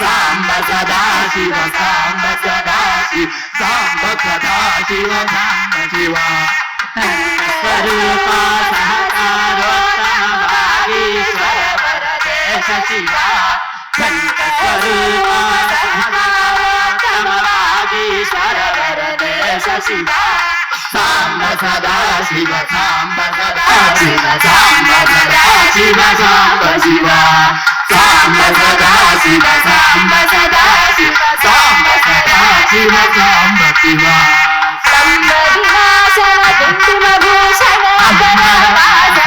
సాంబ సదా శివ సాంబ సదా శివ సాంబ సదా శివ సాంబ శివ స్వరూప సహకారోత్తమ వాగీశ్వర శివ స్వరూప శివ సాంబ సదా శివ సాంబ సదా శివ సాంబ సదా శివ సాంబ శివ సాంబ సదా శివ సాంబ సదా శివ సాంబ సదా శివ సాంబ శివ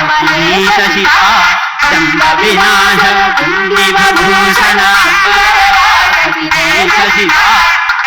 మహేశ శివ దండ వినాశ కుండిమభూషణ మహేశ శివ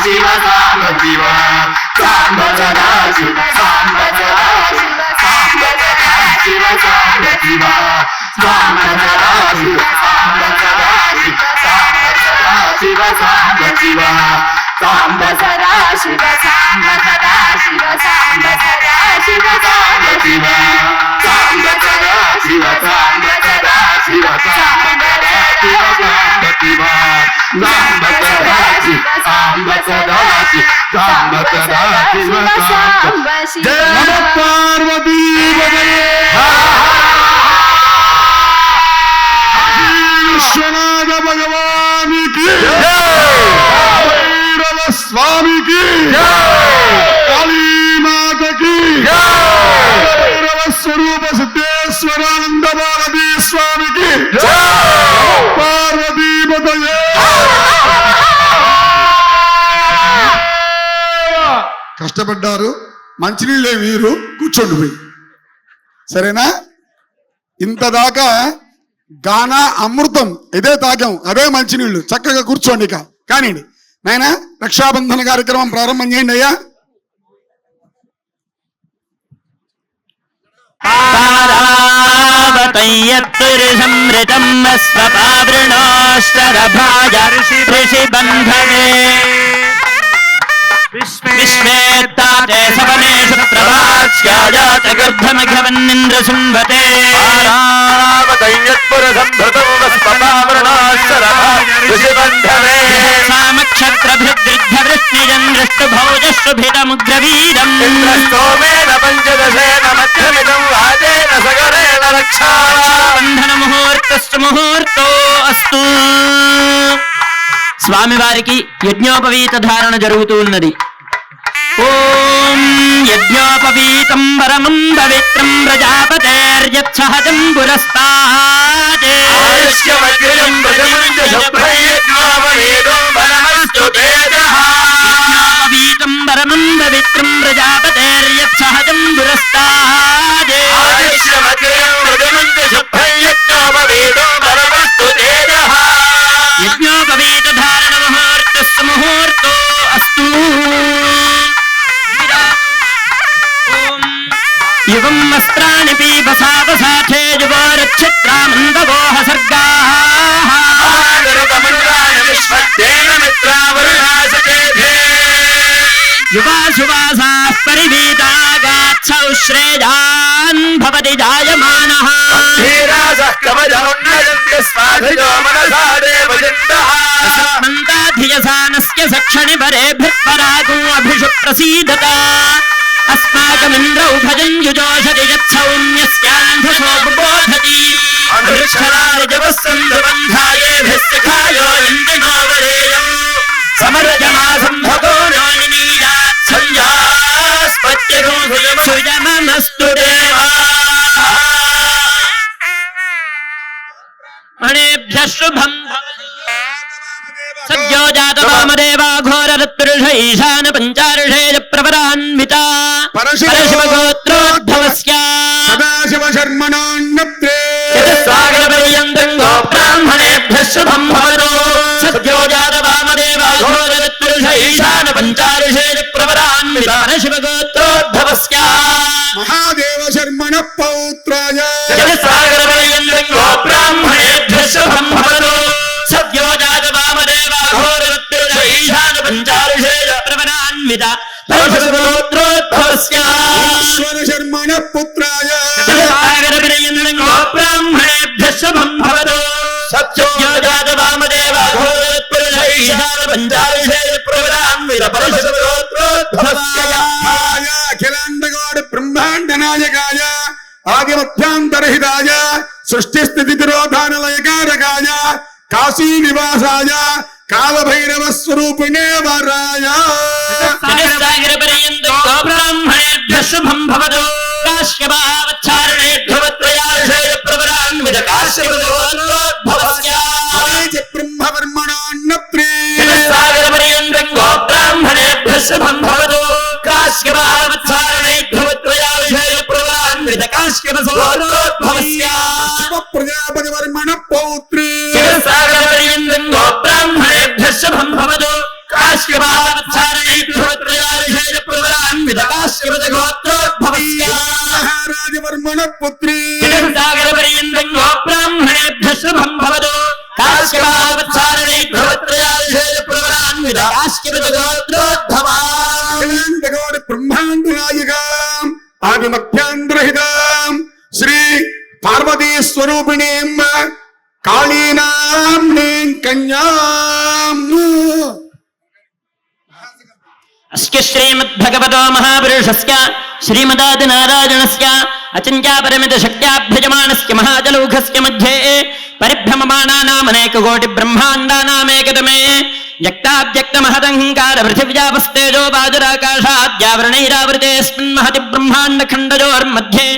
సదా శివ సాంబ శివ సాంబ సదా శివ సాంబ సదా శివ సాంబ సదా శివ సాంబ శివ సాంబ సదా శివ సాంబ సదా శివ సాంబ సదా శివ సాంబ శివ సాంబ సదా శివ సాంబ సదా శివ సాంబ సదా శివ సాంబ శివ సాంబ సదా శివ సాంబ సదా శివ సాంబ సదా శివ సాంబ శివ సాంబ సదా శివ సాంబ సదా శివ సాంబ సదా శివ సాంబ నమ పార్వతీ భగవానికి భైరవ స్వామికి. కాళీమాతకి. భైరవ స్వరూప సిద్ధేశ్వరానంద భారతీ స్వామికి పార్వతీపతయే. కష్టపడ్డారు మంచినీళ్ళే మీరు కూర్చోండి పోయి. సరేనా? ఇంత దాకా గాన అమృతం ఇదే తాగాం అదే మంచినీళ్ళు. చక్కగా కూర్చోండి ఇక. కానివ్వండి. నాయన రక్షాబంధన కార్యక్రమం ప్రారంభం చేయండి అయ్యా. ఋషిబంధనే. విశ్వేత్తాతే సవనేషు ప్రభాస్యాజాత గర్భమఘవన్నింద్ర శృంభతే సామక్షత్రభిద్రిద్ధవృష్ణిజం దృష్టభౌజశ్రుభిరముగ్రవీరం బంధన ముహూర్తస్సు ముహూర్తో అస్తు స్వామివారికి యజ్ఞోపవీత ధారణ జరుగుతూ ఉన్నది ఓం యజ్ఞోపవీతం వరమం పవిత్రం ప్రజాపతేర్యత్సహజం యజ్ఞోపవీతం వరమం పవిత్రం ప్రజాపతేర్యత్సహజం యజ్ఞోపవీత ధారణ ముహూర్తస్సు ముహూర్తో అస్తు युगं वस्त्राणि पीपसा वसाथे युगोरक्षत्रामन्दवोह सर्गाः युवासुवासाः परिवीता गाच्छौ श्रेयान् भवति जायमानः। सक्षणि परेभिः परागो अभिषु प्रसीदता। సౌభజం యుజోషది యత్సౌమ్యస్యాంధసో బుబోధతి అనుష్ఠరాజవస్ स्वागतपर्यन्तम् गोब्राह्मणेभ्यः शुभम् भवतु। सद्यो जात वामदेवाघोरपुरुष ईशान पञ्चारिषेण प्रवरान् विधान महादेव शर्मणः पौत्राय श्रीनिवासाय कालभैरव स्वरूपिणे वराय ब्राह्मणे शुभम पर्यन्तं गोब्राह्मणेभ्यः अस्कश्रीमद्भगवतो महापुरुषस्य श्रीमदादिनारायणस्य अचिन्त्यापरिमितशक्त्याभ्यजमानस्य महाजलौघस्य मध्ये परिभ्रममाणानामनेककोटिब्रह्माण्डानामेकतमे व्यक्ताव्यक्तमहदङ्कार पृथिव्यापस्तेजो बाजुराकाशाद्यावरणैरावृतेऽस्मिन् महति ब्रह्मांड ब्रह्माण्डखण्डजोर्मध्ये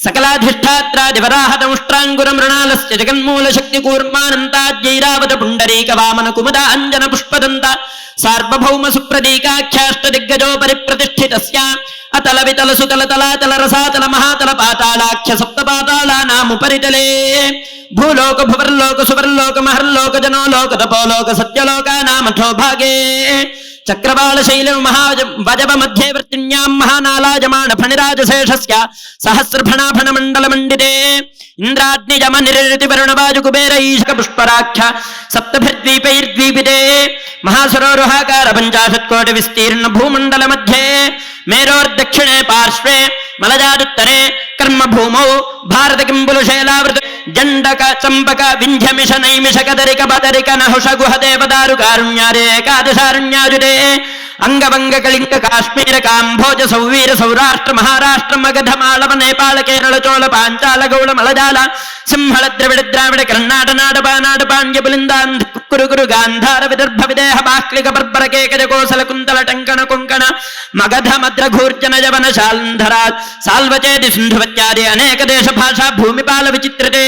సకలాధిష్టాత్రాదివరాహతముష్ట్రాంగురమృణాలస్య జగన్మూల శక్తి కూర్మానంతాద్యైరావత పుండరీక వామన కుముద అంజన పుష్పదంత సార్వభౌమ సుప్రదీకాఖ్యాష్ట దిగ్గజోపరి ప్రతిష్ఠితస్య అతల వితల సుతల తలాతల రసాతల మహాతల పాతాళాఖ్య సప్త పాతాళానాముపరితలే భూలోక భువర్లోక సువర్లోక మహర్లోక జనోలోక తపోలోక సత్యలోక సత్యలోకానామఠో భాగే చక్రవాళ శైలం మహా వజవ మధ్యే వృత్తిన్యాం మహానాలాజమాన ఫణిరాజశేషస్య సహస్రఫణాఫణ ఇంద్రాగ్నిజమ నిరృతి వరుణ కుబేర ఈశక పుష్పరాఖ్య సప్తభిర్ద్వీపైర్ద్వీపితే మహాసురోరుహాకార పంచాశత్కోటి విస్తీర్ణ భూమండల మధ్యే मेरोर्दक्षिणे पार्श्वे मलजादुत्तरे कर्म भूमौ जंडक जण्डक विंध्य मिश नैमिष कदरिक, बदरिक, नहुष, गुह देवदारुकारुण्यारे एकादशारुण्याजुरे अंगभंग, कलिंग, काश्मीर, काम्भोज, सौवीर, सौराष्ट्र, महाराष्ट्र मगध मालव नेपाल केरल चोल, पांचाल गौड़ मलजाल सिंह द्रविड़, द्राविड़ कर्नाट नाड, पानाड, पांड्य बुलिंदांध कुरु कुरु, गांधार, विदर्भ, विदेह बाक्लिक बर्बर केकज, कोसल, कुंतल, टंकण, कुंकण, मगध ध्रुवपत्रघूर्जन जवन शालंधरा अनेक देश भाषा भूमिपाल विचित्रते।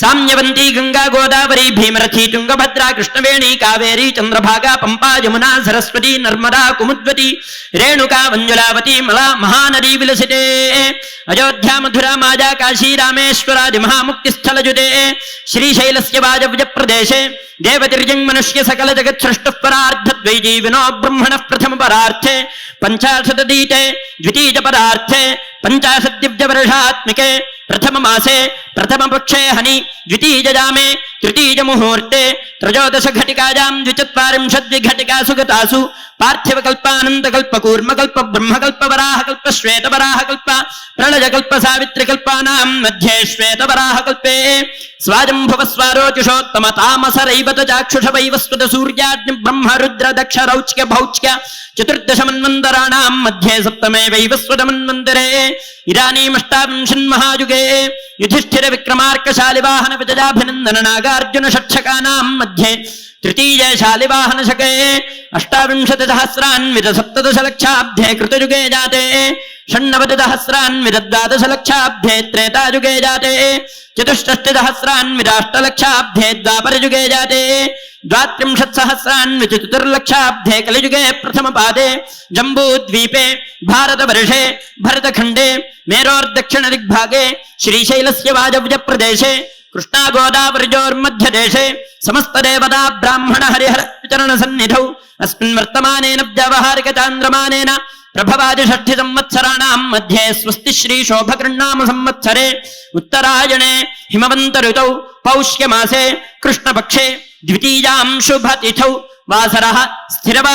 साम्यवंती गंगा गोदावरी भीमरथी तुंगभद्रा कृष्णवेणी कावेरी चंद्रभागा पंपा यमुना सरस्वती नर्मदा कुमुद्वती रेणुका मंजुलावती मला महानदी विलसिते। अयोध्या मथुरा माजा काशी रामेश्वरादि श्रीशैलस्य वाजव्य प्रदेशे मनुष्य सकल जगत् सृष्टुः परार्थद्वैजीविनो ब्रह्मणः प्रथमपरार्थे। शतदीते द्वितीयपदार्थे पञ्चाशद्दिव्यवर्षात्मिके प्रथम मासे प्रथम पक्षे हनि द्वितीयजामे तृतीयमुहूर्ते त्रयोदशघटिकायां, द्विचत्वारिंशद्विघटिकासु वराह कल्प ब्रह्मकल्पवराहकल्प कल्प प्रणयकल्प सावित्रिकल्पानां मध्ये श्वेतवराहकल्पे स्वाजम्भुवस्वारोजुषोत्तम तामसरैवत चाक्षुषवैवस्वत सूर्याग्निब्रह्मरुद्रदक्षरौच्य भौच्य चतुर्दशमन्वन्तराणां मध्ये सप्तमे वैवस्वत मन्वंतरे वैवस्वतमन्वन्तरे इदानीमष्टाविंशन्महायुगे యుగే యుధిష్ఠిర విక్రమార్కశాలి వాహన तृतीये शालिवाहन शके अष्टाविंशति सहस्रान्वित सप्तदश लक्षाब्धे कृतयुगे जाते षण्णवति सहस्रान्वित द्वादश लक्षाब्धे त्रेतायुगे जाते चतुष्षष्टि सहस्रान्विताष्टलक्षाब्धे द्वापरयुगे जाते द्वात्रिंशत् सहस्रान्वित चतुर्लक्षाब्धे कलियुगे प्रथमपादे, जम्बूद्वीपे, भारतवर्षे, भरतखण्डे, मेरोर्दक्षिणदिग्भागे, श्रीशैलस्य वाजव्यप्रदेशे कृष्णागोदावृजोर्मध्यदेशे समस्तदेवता ब्राह्मणहरिहरचरणसन्निधौ अस्मिन् व्यावहारिकांद्रमा प्रभवादिष्ठि संवत्सरा मध्ये स्वस्ति श्रीशोभकृण्णाम संवत्सरे, उत्तरायणे हिमवंत ऋतौ, पौष्यमासे, कृष्णपक्षे, द्वितीयां शुभतिथौ। వాసర శుభ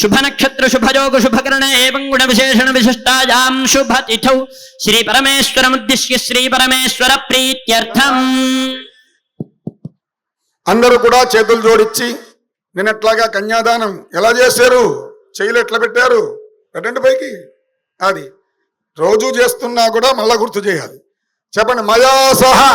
శుభనక్షత్ర శుభయోగ శుభకరణ ఏం గుణ విశేషణ విశిష్టాయాం శుభతిథౌ శ్రీ పరమేశ్వరముద్దిశ్య శ్రీ పరమేశ్వర ప్రీత్యర్థం అందరూ కూడా చేతులు జోడించి నిన్నట్లాగా కన్యాదానం ఎలా చేశారు? చేయలు ఎట్లా పెట్టారు? పెట్టండి పైకి. అది రోజు చేస్తున్నా కూడా మళ్ళా గుర్తు చేయాలి. చెప్పండి మయా సహా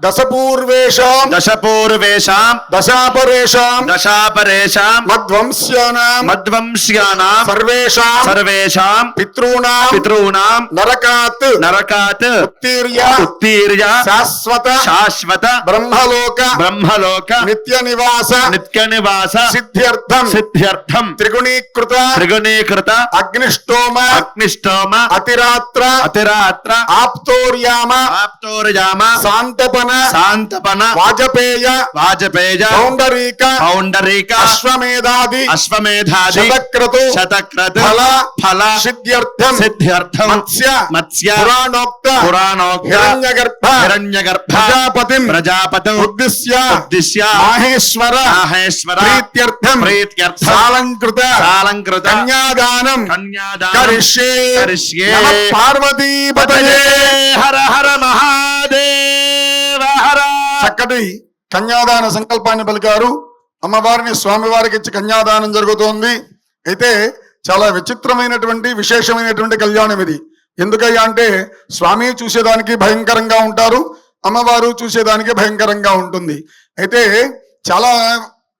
దశపూర్వేషాం దశ పూర్వేషాం దశాపరేషాం దశాపరేషాం మధ్వంస్యానాం మధ్వంశ్యానాం సర్వేషాం సర్వేషాం పితॄణాం పితॄణాం నరకాత్ నరకాత్ ఉత్తీర్య ఉత్తీర్య శాశ్వత శాశ్వత బ్రహ్మలోక బ్రహ్మలోక నిత్య నివాస నిత్య నివాస సిద్ధ్యర్థం సిద్ధ్యర్థం త్రిగుణీకృత త్రిగుణీకృత అగ్నిష్టోమ అగ్నిష్టోమ అతిరాత్ర అతిరాత్ర ఆప్తోర్యామ ఆప్తోర్యామ శాంతపన శాంతపన వాజపేయ వాజపేయ పౌండరీక పౌండరీక అశ్వమేధాది అశ్వమేధాది శతక్రతు శతక్రతు ఫల ఫల సిద్ధ్యర్థం సిద్ధ్యర్థం మత్స్య మత్స్య పురాణోక్త పురాణోక్త హిరణ్యగర్భ హిరణ్యగర్భ ప్రజాపతిం ప్రజాపతి ఉద్దిశ్య ఉద్దిశ్య మాహేశ్వర మాహేశ్వర ప్రీత్యర్థం ప్రీత్యర్థం సాలంకృత సాలంకృత కన్యాదానం కన్యాదానం కరిష్యే కరిష్యే. నమః పార్వతీపతయే హర హర మహాదేవ హర చక్కటి కన్యాదాన సంకల్పాన్ని పలికారు. అమ్మవారిని స్వామివారికి ఇచ్చి కన్యాదానం జరుగుతోంది. అయితే చాలా విచిత్రమైనటువంటి విశేషమైనటువంటి కళ్యాణం ఇది. ఎందుకయ్యా అంటే స్వామి చూసేదానికి భయంకరంగా ఉంటారు అమ్మవారు చూసేదానికి భయంకరంగా ఉంటుంది. అయితే చాలా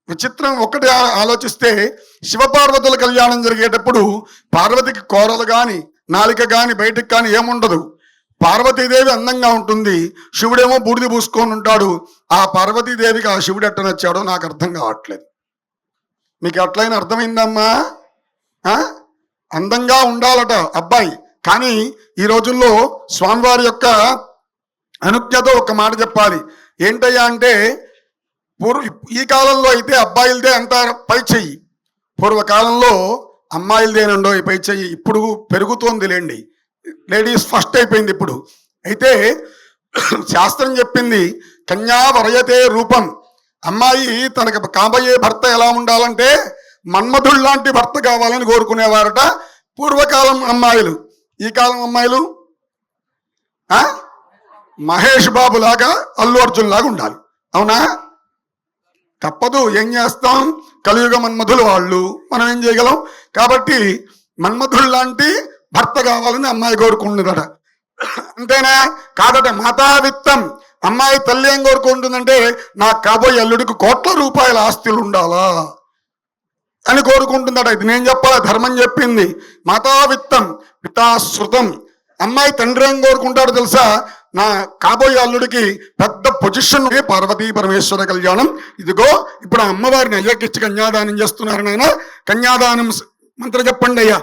విచిత్రం ఒకటి ఆలోచిస్తే శివపార్వతుల కళ్యాణం జరిగేటప్పుడు పార్వతికి కోరలు కానీ నాలిక కానీ బయటికి కానీ ఏముండదు. పార్వతీదేవి అందంగా ఉంటుంది. శివుడేమో బూడిద పూసుకొని ఉంటాడు. ఆ పార్వతీదేవికి ఆ శివుడు ఎట్ట నచ్చాడో నాకు అర్థం కావట్లేదు. మీకు ఎట్లయినా అర్థమైందమ్మా? అందంగా ఉండాలట అబ్బాయి. కానీ ఈ రోజుల్లో స్వామివారి యొక్క అనుజ్ఞతో ఒక మాట చెప్పాలి. ఏంటయ్యా అంటే పూర్వ ఈ కాలంలో అయితే అబ్బాయిలదే అంత పై చెయ్యి. పూర్వకాలంలో అమ్మాయిలదేనండో ఈ పై చెయ్యి. ఇప్పుడు పెరుగుతోంది లేండి. లేడీస్ ఫస్ట్ అయిపోయింది ఇప్పుడు. అయితే శాస్త్రం చెప్పింది కన్యా వరయతే రూపం. అమ్మాయి తనకు కాబోయే భర్త ఎలా ఉండాలంటే మన్మధుడు లాంటి భర్త కావాలని కోరుకునేవారట పూర్వకాలం అమ్మాయిలు. ఈ కాలం అమ్మాయిలు? ఆ? మహేష్ బాబు లాగా అల్లు అర్జున్ లాగా ఉండాలి. అవునా? తప్పదు ఏం చేస్తాం? కలియుగ మన్మధులు వాళ్ళు మనం ఏం చేయగలం? కాబట్టి మన్మధుడు లాంటి భర్త కావాలని అమ్మాయి కోరుకుంటుందట. అంతేనా? కాదట మాతావిత్తం అమ్మాయి తల్లి ఏం కోరుకుంటుందంటే నాకు కాబోయే అల్లుడికి కోట్ల రూపాయల ఆస్తులు ఉండాలా? అని కోరుకుంటుందట. ఇది నేను చెప్పాలా? ధర్మం చెప్పింది. మాతావిత్తం పితాశ్రుతం. అమ్మాయి తండ్రి ఏం కోరుకుంటాడో తెలుసా? నా కాబోయే అల్లుడికి పెద్ద పొజిషన్ పార్వతీ పరమేశ్వర కళ్యాణం. ఇదిగో ఇప్పుడు ఆ అమ్మవారిని అయ్యకిచ్చి కన్యాదానం చేస్తున్నారు నాయన. కన్యాదానం మంత్రం చెప్పండి అయ్యా.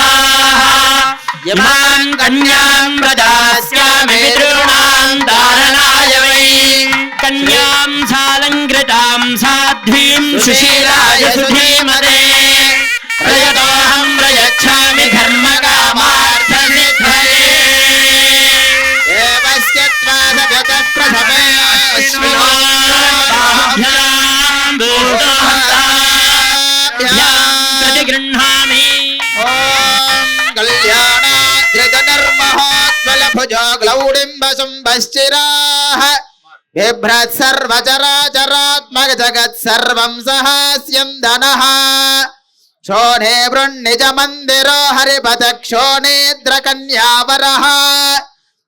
యమాన్ కన్యాం ప్రదాస్యామి పితॄణాం దారణాయ వై కన్యాం సాలంకృతాం సాధ్వీం సుశీలాయ సుధీమతే ప్రయతోహం ప్రయచ్ఛామి ధర్మకామార్థ సిద్ధయే ప్రతిగృహామి भुजो ग्लौडिम्बशुम्भश्चिराः बिभ्रत् सर्वचराचरात्मकजगत्सर्वं सहास्यं धनः। क्षोणे वृण्णिजमन्दिरो हरिपदक्षोणेद्रकन्यावरः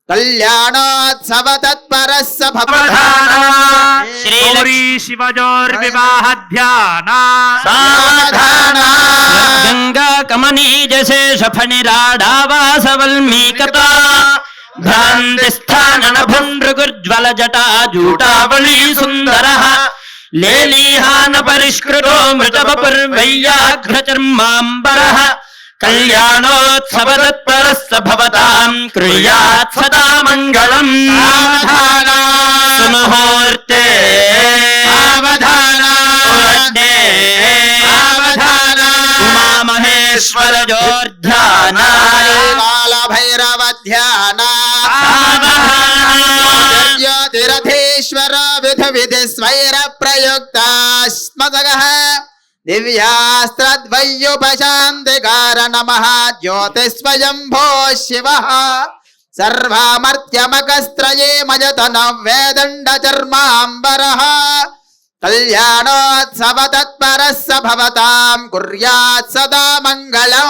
कल्याणोत्सव तत्परः स भवधारी शिवजोर्विवाहध्याना गङ्गा कमनीजसे सफणिराडावासवल्मीकता भ्रान्तिस्थाननभुण्डृगुज्वलजटाजूटावली सुन्दरः लेलीहानपरिष्कृतो मृतवपुर्वैयाघ्रचर्माम्बरः कल्याणोत्सवतत्परः स भवताम् कुर्यात् सदा मंगल मुहूर्ते महेश्वर उमा జ్యోతిరథేశ్వర విధ విధి స్వైర ప్రయుక్త స్మదగ దివ్యాస్త్రద్వయ్యుపశాంతికార నమ జ్యోతిస్వయంభో శివ సర్వామర్త్యమకస్త్రయే మజతన వేదండ చర్మాంబర కళ్యాణోత్సవ తత్పర సభవతాం కుర్యాత్ సదా మంగళం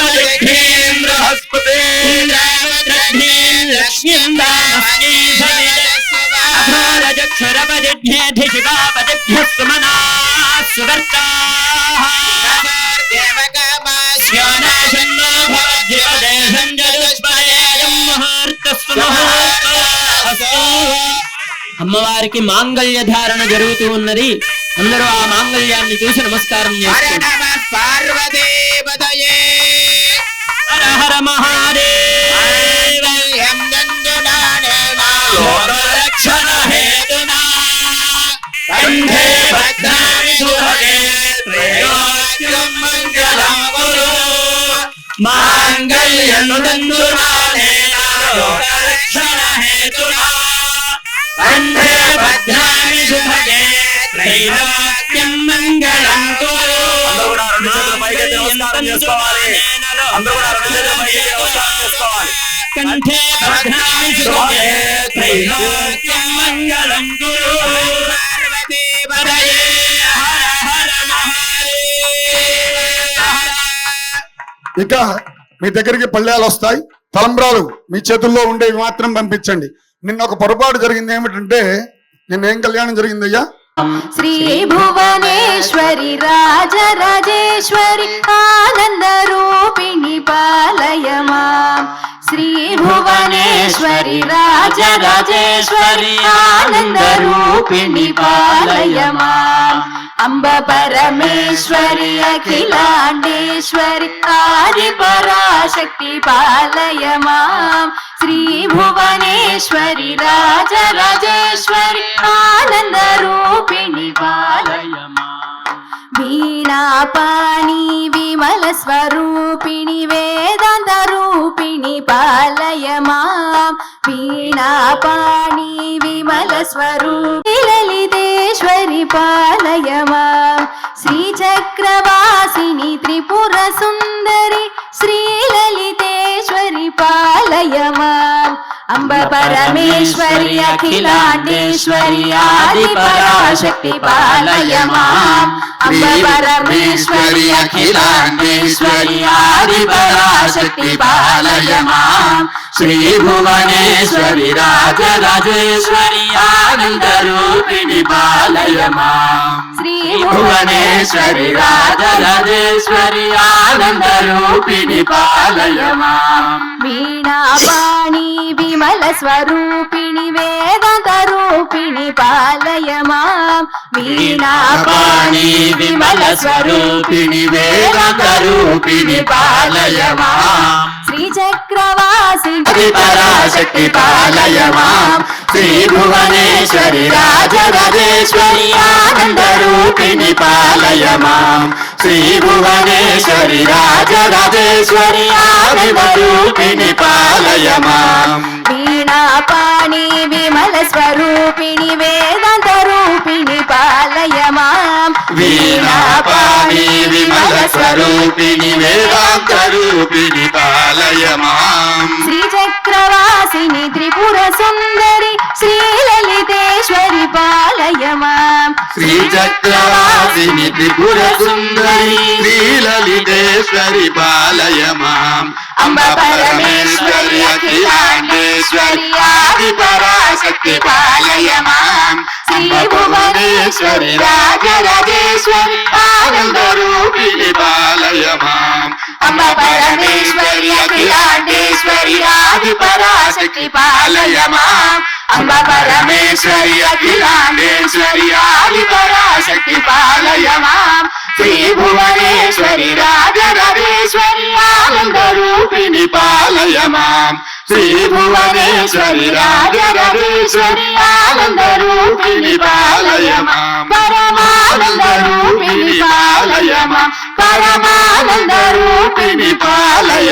లక్ష్మీం శివాపదిభ్యः సుమనా సువర్తాః. అమ్మవారికి మాంగళ్య ధారణ జరుగుతూ ఉన్నది అందరూ ఆ మాంగళ్యాన్ని చూసి నమస్కారం చేస్తారు హర హర మహాదేవ. లోకరక్షణ హేతునా కంఠే భద్రామి సుభగే త్రయోక్యం మంగళం లోకరక్షణ హేతునా కంఠే భద్రామి సుభగే మంగళం నమస్కారం చేసుకోవాలి. అందరూ కూడా రెండు చేతులు పైకెత్తి నమస్కారం చేసుకోవాలి. కంఠే త్రైలోక్యం మంగళం హర హర ఇక మీ దగ్గరికి పళ్ళాలు వస్తాయి తలంబ్రాలు మీ చేతుల్లో ఉండేవి మాత్రం పంపించండి నిన్న ఒక పొరపాటు జరిగింది ఏమిటంటే నిన్న ఏం కళ్యాణం జరిగిందయ్యా శ్రీ భువనేశ్వరి రాజరాజేశ్వరి ఆనంద రూపిణి పాలయమా. శ్రీ భువనేశ్వరి రాజరాజేశ్వరి ఆనంద రూపిణి పాలయమా. అంబ పరమేశ్వరి అఖిలాండేశ్వరి ఆది పరాశక్తి పాలయమా. శ్రీ భువనేశ్వరి రాజరాజేశ్వరి ఆనంద రూపిణి పాలయమా. వీణాపాణి విమల స్వరూపిణి వేదాంత రూపిణి పాలయ మాం వీణాపాణి విమల స్వరూపి లలితేశ్వరి పాలయ మాం శ్రీచక్రవాసిని త్రిపుర సుందరి శ్రీలలితేశ్వరి పాలయ మాం అంబ పరమేశ్వరి అఖిలాండేశ్వరి ఆది పరాశక్తి పాలయ మాం అంబ పరమేశ్వరి అఖిలాండేశ్వరి ఆది పరాశక్తి పాలయ మాం శ్రీ భువనేశ్వరి రాజరాజేశ్వరి ఆనంద రూపిణి పాలయ మాం శ్రీ భువనేశ్వరి రాజరాజేశ్వరి ఆనంద రూపిణి పాలయ మాం వీణాపాణి విమల స్వరూపిణి వేద రూపిణి పాలయ మాం వీణాపాణి విమల స్వరూపిణి వేదాంత రూపిణి పాలయ మాం శ్రీచక్రవాసి పరాశక్తి పాలయ మాం శ్రీ భువనేశ్వరి రాజరాజేశ్వరి ఆనంద రూపిణి పాలయ మాం శ్రీ భువనేశ్వరి రాజరాజేశ్వరి ఆనంద రూపిణి వీణాపాణి విమల స్వరూపిణి వేదాంత రూపిణి పాలయ మాం వీణాపాణి విమల స్వరూపిణి వేదాంత రూపిణి పాలయ మాం శ్రీచక్రవాసిని త్రిపుర సుందరి శ్రీలలితేశ్వరి పాలయ మాం శ్రీ చక్రవాసిని త్రిపుర సుందరి శ్రీలలితేశ్వరి పాలయ మాం అంబ పరమేశ్వరి అఖిలాండేశ్వరి ఆది పరాశక్తి పాలయ మాం శ్రీ భువనేశ్వరి రాజరాజేశ్వరి ఆనంద రూపిణి పాలయ మాం అమ్మ పరమేశ్వరి అఖిలాండేశ్వరి ఆది పరాశక్తి పాలయమా. అమ్మ పరమేశ్వరి అఖిలాండేశ్వరి ఆది పరాశక్తి పాలయమా. శ్రీ భువనేశ్వరి రాజరాజేశ్వరి ఆనంద రూపిణి పాలయమాం? శ్రీ భువనేశ్వరి రాజరాజేశ్వరి ఆనంద రూపిణి పాలయమాం? పరమానంద రూపిణి పాలయమాం? పరమానంద రూపిణి పాలయ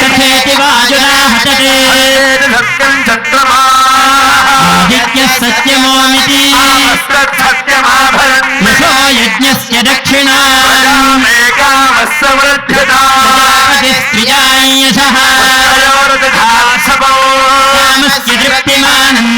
తథేతి వాజునా హతతే ఆదిత్యः సత్యమోమితి యశో యజ్ఞస్య దక్షిణా ప్రజాపతి స్త్రియాం యశः కామస్య తృప్తిమానందం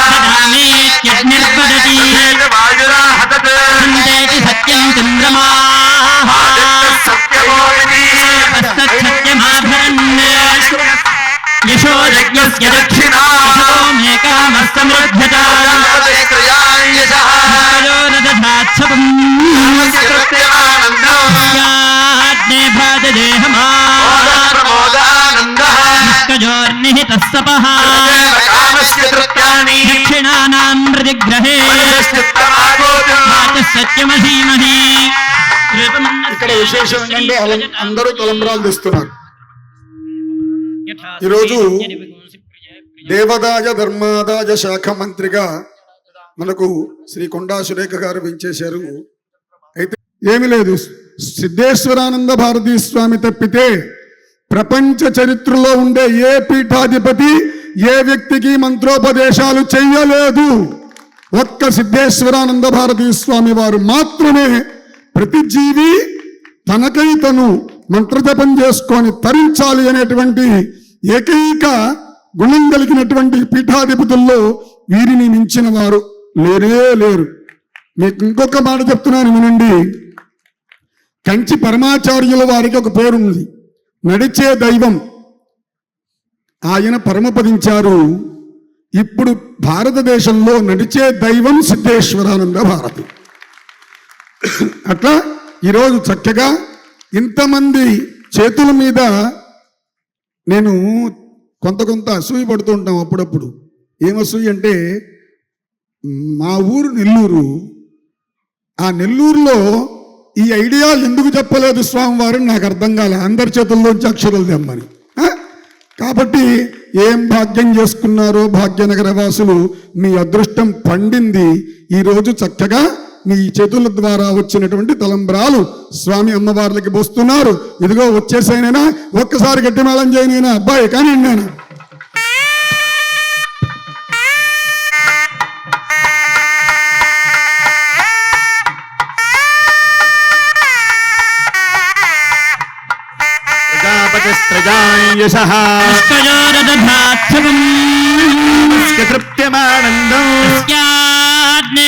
దక్షిణానాం ప్రతిగ్రహే వాచः సత్యమధీమహి ఇక్కడ విశేషం ఏంటంటే అందరూ తలంబరాలు తెస్తున్నారు ఈరోజు దేవదాయ ధర్మాదాయ శాఖ మంత్రిగా మనకు శ్రీ కొండా సురేఖ గారు పెంచేశారు అయితే ఏమి లేదు. సిద్ధేశ్వరానంద భారతీ స్వామి తప్పితే ప్రపంచ చరిత్రలో ఉండే ఏ పీఠాధిపతి ఏ వ్యక్తికి మంత్రోపదేశాలు చెయ్యలేదు. ఒక్క సిద్ధేశ్వరానంద భారతీ స్వామి వారు మాత్రమే ప్రతి జీవి తనకై తను మంత్రజపం చేసుకొని తరించాలి అనేటువంటి ఏకైక గుణం కలిగినటువంటి పీఠాధిపతుల్లో వీరిని మించిన వారు లేరే లేరు. మీకు ఇంకొక మాట చెప్తున్నాను వినండి. కంచి పరమాచార్యుల వారికి ఒక పేరుంది నడిచే దైవం. ఆయన పరమపదించారు. ఇప్పుడు భారతదేశంలో నడిచే దైవం సిద్ధేశ్వరానంద భారతి. అట్లా ఈరోజు చక్కగా ఇంతమంది చేతుల మీద నేను కొంత కొంత అసూయ పడుతూ ఉంటాం అప్పుడప్పుడు. ఏమసూయ అంటే మా ఊరు నెల్లూరు. ఆ నెల్లూరులో ఈ ఐడియా ఎందుకు చెప్పలేదు స్వామివారు? నాకు అర్థం కాలే. అందరి చేతుల్లోంచి అక్షరాలు తెమ్మని. కాబట్టి ఏం భాగ్యం చేసుకున్నారో భాగ్యనగర వాసులు మీ అదృష్టం పండింది ఈరోజు చక్కగా మీ చేతుల ద్వారా వచ్చినటువంటి తలంబ్రాలు స్వామి అమ్మవార్లకి పోస్తున్నారు. ఇదిగో వచ్చేసాయినైనా ఒక్కసారి గట్టి మేళం చేయనైనా అబ్బాయి కానీ నేను తృప్త్యమానందం స్యాగ్నే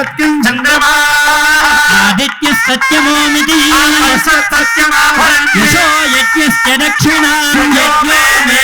సత్యం చంద్రమా? ఆదిత్యः సత్యమోమితి సత్యమాభరణ్య యశో యజ్ఞస్య దక్షిణా? యజ్ఞో మే